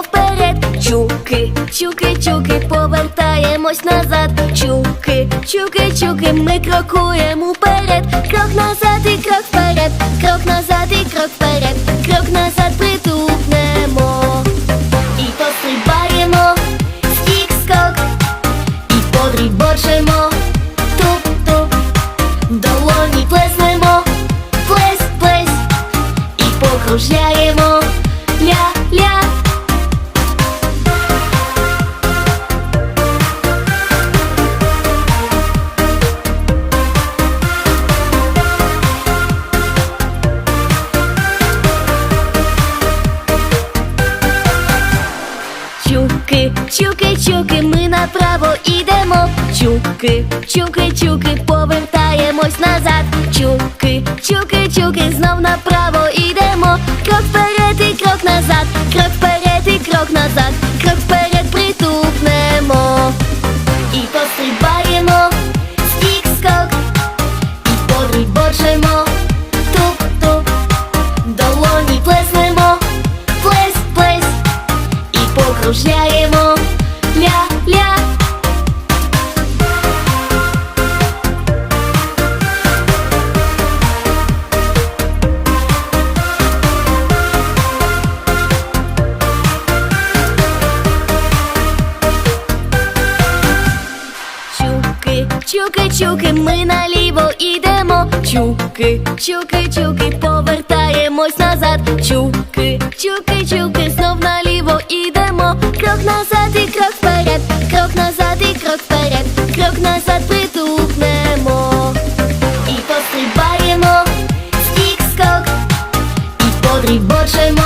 вперед. Чуки, чуки, чуки, повертаємось назад. Чуки, чуки, чуки, ми крокуємо вперед. Крок назад і крок вперед, крок назад і крок вперед, крок назад притупнемо. І пострибаємо, стік-скок, і подрібочемо, туп-туп, долоні плеснемо, Чуки, чуки, чуки, повертаємось назад. Чуки, чуки, чуки, знов направо чуки, ми наліво ідемо. Чуки, чуки, чуки, повертаємось назад. Чуки, чуки, чуки, знов наліво ідемо. Крок назад і крок вперед, крок назад і крок вперед, крок назад притупнемо. І пострибаємо, стік-скок, і подрібочемо,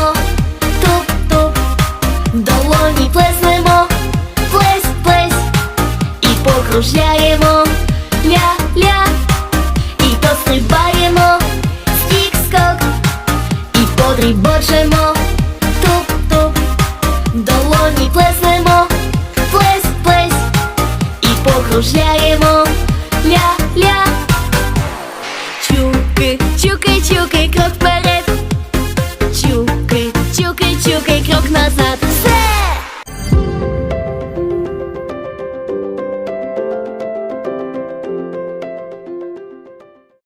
і покружляємо ля-ля. Чуки, чуки, чуки, крок вперед.